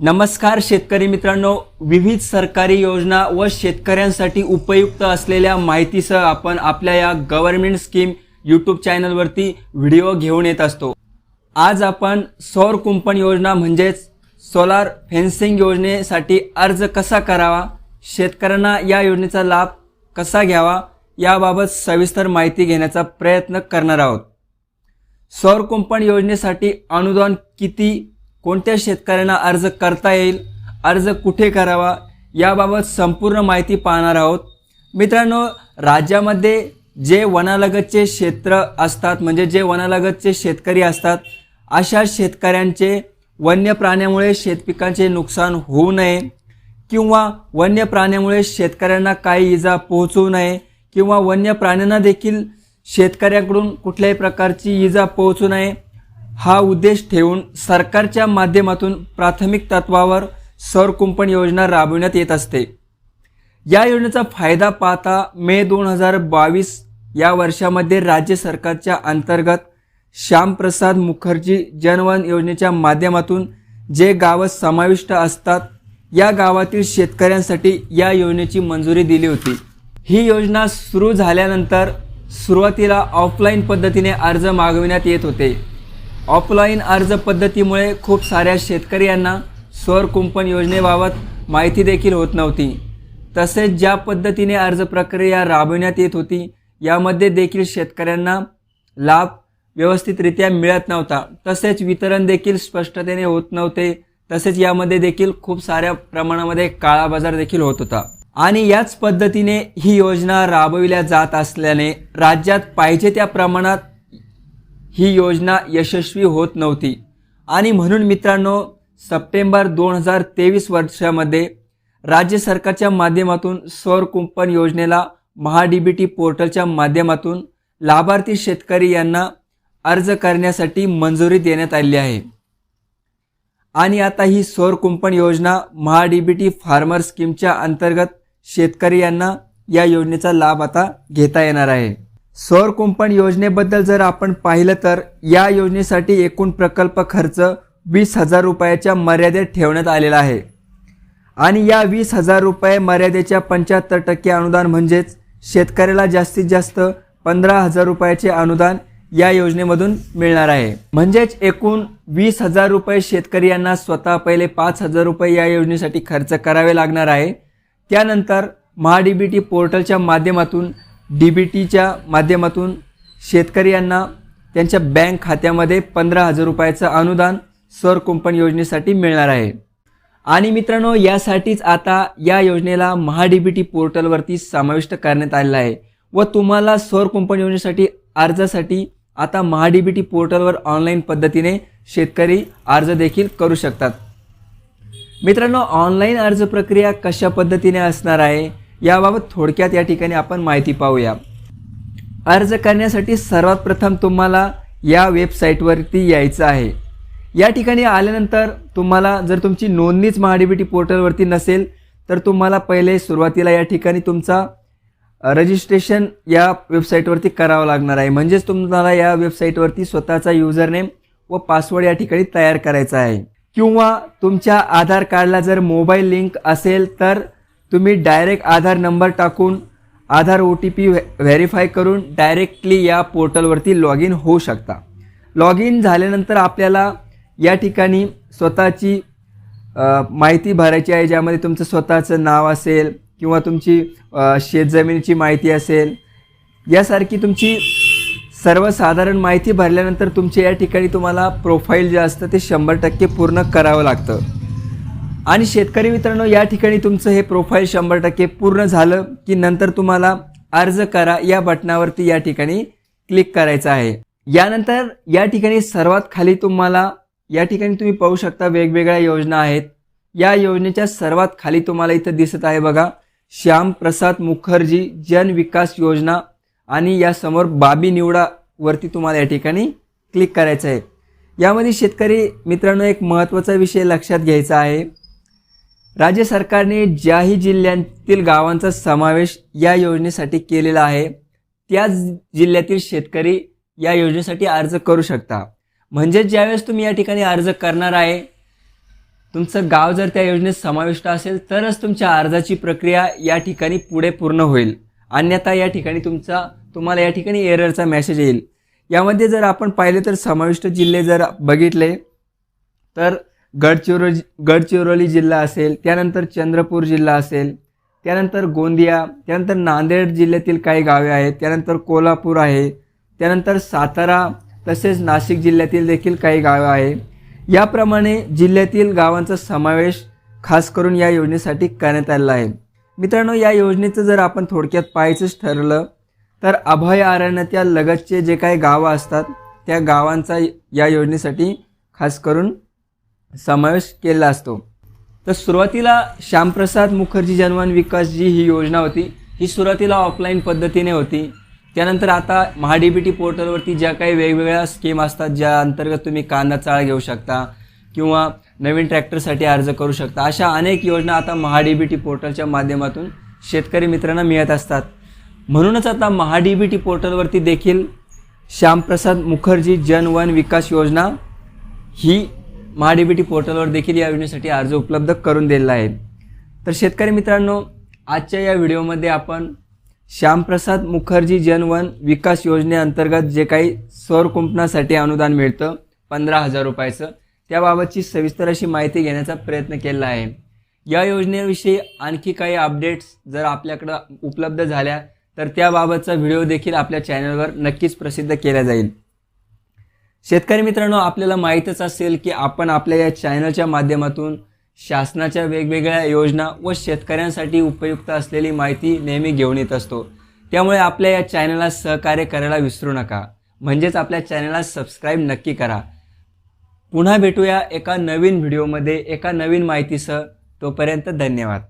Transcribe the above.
नमस्कार शेतकरी मित्रांनो विविध सरकारी योजना व शेतकऱ्यांसाठी उपयुक्त असलेल्या माहितीसह आपण आपल्या या गव्हर्नमेंट स्कीम यूट्यूब चॅनलवरती व्हिडिओ घेऊन येत असतो. आज आपण सौर कुंपण योजना म्हणजेच सोलार फेन्सिंग योजनेसाठी अर्ज कसा करावा शेतकऱ्यांना या योजनेचा लाभ कसा घ्यावा याबाबत सविस्तर माहिती घेण्याचा प्रयत्न करणार आहोत. सौर कुंपण योजनेसाठी अनुदान किती कोणत्या शेतकऱ्यांना अर्ज करता येईल? अर्ज कुठे करावा? याबाबत संपूर्ण माहिती पाहणार आहोत. मित्रांनो राज्यामध्ये जे वनालगतचे क्षेत्र असतात म्हणजे जे वनालगतचे शेतकरी असतात अशा शेतकऱ्यांचे वन्य प्राण्यामुळे शेतपिकांचे नुकसान होऊ नये किंवा वन्य प्राण्यामुळे शेतकऱ्यांना काही इजा पोहोचू नये किंवा वन्य प्राण्यांना देखील शेतकऱ्याकडून कुठल्याही प्रकारची इजा पोहोचू नये. हा उद्देश ठेवून सरकारच्या माध्यमातून प्राथमिक तत्वावर सौर कुंपण योजना राबविण्यात येत असते. या योजनेचा फायदा पाहता मे दोन हजार बावीस या वर्षामध्ये राज्य सरकारच्या अंतर्गत श्यामप्रसाद मुखर्जी जनवन योजनेच्या माध्यमातून जे गावं समाविष्ट असतात या गावातील शेतकऱ्यांसाठी या योजनेची मंजुरी दिली होती. ही योजना सुरू झाल्यानंतर सुरुवातीला ऑफलाईन पद्धतीने अर्ज मागविण्यात येत होते. ऑफलाईन अर्ज पद्धतीमुळे खूप साऱ्या शेतकऱ्यांना सौर कुंपण योजनेबाबत माहिती देखील होत नव्हती. तसेच ज्या पद्धतीने अर्ज प्रक्रिया राबविण्यात येत होती यामध्ये देखील शेतकऱ्यांना लाभ व्यवस्थितरित्या मिळत नव्हता. तसेच वितरण देखील स्पष्टतेने होत नव्हते. तसेच यामध्ये देखील खूप साऱ्या प्रमाणामध्ये काळा बाजार देखील होत होता. आणि याच पद्धतीने ही योजना राबविल्या जात असल्याने राज्यात पाहिजे त्या प्रमाणात ही योजना यशस्वी होत नव्हती. आणि म्हणून मित्रांनो सप्टेंबर दोन हजार तेवीस वर्षामध्ये राज्य सरकारच्या माध्यमातून सौर कुंपण योजनेला महाडीबीटी पोर्टलच्या माध्यमातून लाभार्थी शेतकरी यांना अर्ज करण्यासाठी मंजुरी देण्यात आली आहे. आणि आता ही सौर कुंपण योजना महाडीबीटी फार्मर स्कीमच्या अंतर्गत शेतकरी यांना या योजनेचा लाभ आता घेता येणार आहे. सौर कुंपण योजनेबद्दल जर आपण पाहिलं तर या योजनेसाठी एकूण प्रकल्प खर्च वीस हजार रुपयाच्या मर्यादेत ठेवण्यात आलेला आहे. आणि या वीस हजार रुपये मर्यादेच्या पंच्याहत्तर टक्के अनुदान म्हणजेच शेतकऱ्याला जास्तीत जास्त पंधरा हजार रुपयाचे अनुदान या योजनेमधून मिळणार आहे. म्हणजेच एकूण वीस हजार रुपये शेतकरी यांना स्वतः पहिले पाच हजार रुपये या योजनेसाठी खर्च करावे लागणार आहे. त्यानंतर महाडीबीटी पोर्टलच्या माध्यमातून डी बी टीच्या माध्यमातून शेतकरी यांना त्यांच्या बँक खात्यामध्ये पंधरा हजार रुपयाचं अनुदान सौर कुंपण योजनेसाठी मिळणार आहे. आणि मित्रांनो यासाठीच आता या योजनेला महाडीबीटी पोर्टलवरती समाविष्ट करण्यात आलेला आहे व तुम्हाला सौर कुंपण योजनेसाठी अर्जासाठी आता महाडीबीटी पोर्टलवर ऑनलाईन पद्धतीने शेतकरी अर्ज देखील करू शकतात. मित्रांनो ऑनलाईन अर्ज प्रक्रिया कशा पद्धतीने असणार आहे? याबाबत थोडक्यात या ठिकाणी आपण माहिती पाहूया. अर्ज करण्यासाठी सर्वात प्रथम तुम्हाला या वेबसाईटवरती यायचं आहे. या ठिकाणी आल्यानंतर तुम्हाला जर तुमची नोंदणीच महाडीबीटी पोर्टलवरती नसेल तर तुम्हाला पहिले सुरुवातीला या ठिकाणी तुमचा रजिस्ट्रेशन या वेबसाईटवरती करावं लागणार आहे. म्हणजेच तुम्हाला या वेबसाईटवरती स्वतःचा युजरनेम व पासवर्ड या ठिकाणी तयार करायचा आहे. किंवा तुमच्या आधार कार्डला जर मोबाईल लिंक असेल तर तुम्ही डायरेक्ट आधार नंबर टाकून आधार ओ टी पी व्हे व्हेरीफाय करून डायरेक्टली या पोर्टलवरती लॉग इन होऊ शकता. लॉग इन झाल्यानंतर आपल्याला या ठिकाणी स्वतःची माहिती भरायची आहे ज्यामध्ये तुमचं स्वतःचं नाव असेल किंवा तुमची शेतजमिनीची माहिती असेल. यासारखी तुमची सर्वसाधारण माहिती भरल्यानंतर तुमच्या या ठिकाणी तुम्हाला प्रोफाईल जे असतं ते शंभर टक्के पूर्ण करावं लागतं. आणि शेतकरी मित्रांनो या ठिकाणी तुमचं हे प्रोफाईल शंभर टक्के पूर्ण झालं की नंतर तुम्हाला अर्ज करा या बटनावरती या ठिकाणी क्लिक करायचं आहे. यानंतर या ठिकाणी सर्वात खाली तुम्हाला या ठिकाणी तुम्ही पाहू शकता वेगवेगळ्या योजना आहेत. या योजनेच्या सर्वात खाली तुम्हाला इथं दिसत आहे बघा श्याम प्रसाद मुखर्जी जन विकास योजना आणि यासमोर बाबी निवडा वरती तुम्हाला या ठिकाणी क्लिक करायचं आहे. यामध्ये शेतकरी मित्रांनो एक महत्त्वाचा विषय लक्षात घ्यायचा आहे. राज्य सरकारने ज्याही जिल्ह्यातील गावांचा समावेश या योजनेसाठी केलेला आहे त्याच जिल्ह्यातील शेतकरी या योजनेसाठी अर्ज करू शकता. म्हणजे ज्यावेळेस तुम्ही या ठिकाणी अर्ज करणार आहे तुमचं गाव जर त्या योजनेत समाविष्ट असेल तरच तुमच्या अर्जाची प्रक्रिया या ठिकाणी पुढे पूर्ण होईल. अन्यथा या ठिकाणी तुमचा तुम्हाला या ठिकाणी एररचा मेसेज येईल. यामध्ये जर आपण पाहिले तर समाविष्ट जिल्हे जर बघितले तर गडचिरोली गडचिरोली जिल्हा असेल त्यानंतर चंद्रपूर जिल्हा असेल त्यानंतर गोंदिया त्यानंतर नांदेड जिल्ह्यातील काही गावे आहेत त्यानंतर कोल्हापूर आहे त्यानंतर सातारा तसेच नाशिक जिल्ह्यातील देखील काही गावे आहे. याप्रमाणे जिल्ह्यातील गावांचा समावेश खास करून या योजनेसाठी करण्यात आलेला आहे. मित्रांनो या योजनेचं जर आपण थोडक्यात पाहायचंच ठरलं तर अभयारण्याच्या लगतचे जे काही गावं असतात त्या गावांचा या योजनेसाठी खास करून समावेश केलेला असतो. तर सुरुवातीला श्यामप्रसाद मुखर्जी जनवन विकास जी ही योजना होती. ही सुरुवातीला ऑफलाईन पद्धतीने होती. त्यानंतर आता महाडीबीटी पोर्टलवरती ज्या काही वेगवेगळ्या स्कीम असतात ज्या अंतर्गत तुम्ही कांदा चाळ घेऊ शकता किंवा नवीन ट्रॅक्टरसाठी अर्ज करू शकता अशा अनेक योजना आता महाडीबीटी पोर्टलच्या माध्यमातून शेतकरी मित्रांना मिळत असतात. म्हणूनच आता महाडीबीटी पोर्टलवरती देखील श्यामप्रसाद मुखर्जी जन वन विकास योजना ही महाडीबीटी पोर्टलवर देखील या योजनेसाठी अर्ज उपलब्ध करून दिलेला आहे. तर शेतकरी मित्रांनो आजच्या या व्हिडिओमध्ये आपण श्यामप्रसाद मुखर्जी जनवन विकास योजनेअंतर्गत जे काही सौर कुंपणासाठी अनुदान मिळतं पंधरा हजार रुपयाचं त्याबाबतची सविस्तर अशी माहिती घेण्याचा प्रयत्न केला आहे. या योजनेविषयी आणखी काही अपडेट्स जर आपल्याकडं उपलब्ध झाल्या तर त्याबाबतचा व्हिडिओ देखील आपल्या चॅनलवर नक्कीच प्रसिद्ध केला जाईल. शेतकरी मित्रांनो आपल्याला माहीतच असेल की आपण आपल्या या चॅनलच्या माध्यमातून शासनाच्या वेगवेगळ्या योजना व शेतकऱ्यांसाठी उपयुक्त असलेली माहिती नेहमी घेऊन येत असतो. त्यामुळे आपल्या या चॅनलला सहकार्य करायला विसरू नका. म्हणजेच आपल्या चॅनलला सबस्क्राईब नक्की करा. पुन्हा भेटूया एका नवीन व्हिडिओमध्ये एका नवीन माहितीसह. तोपर्यंत धन्यवाद.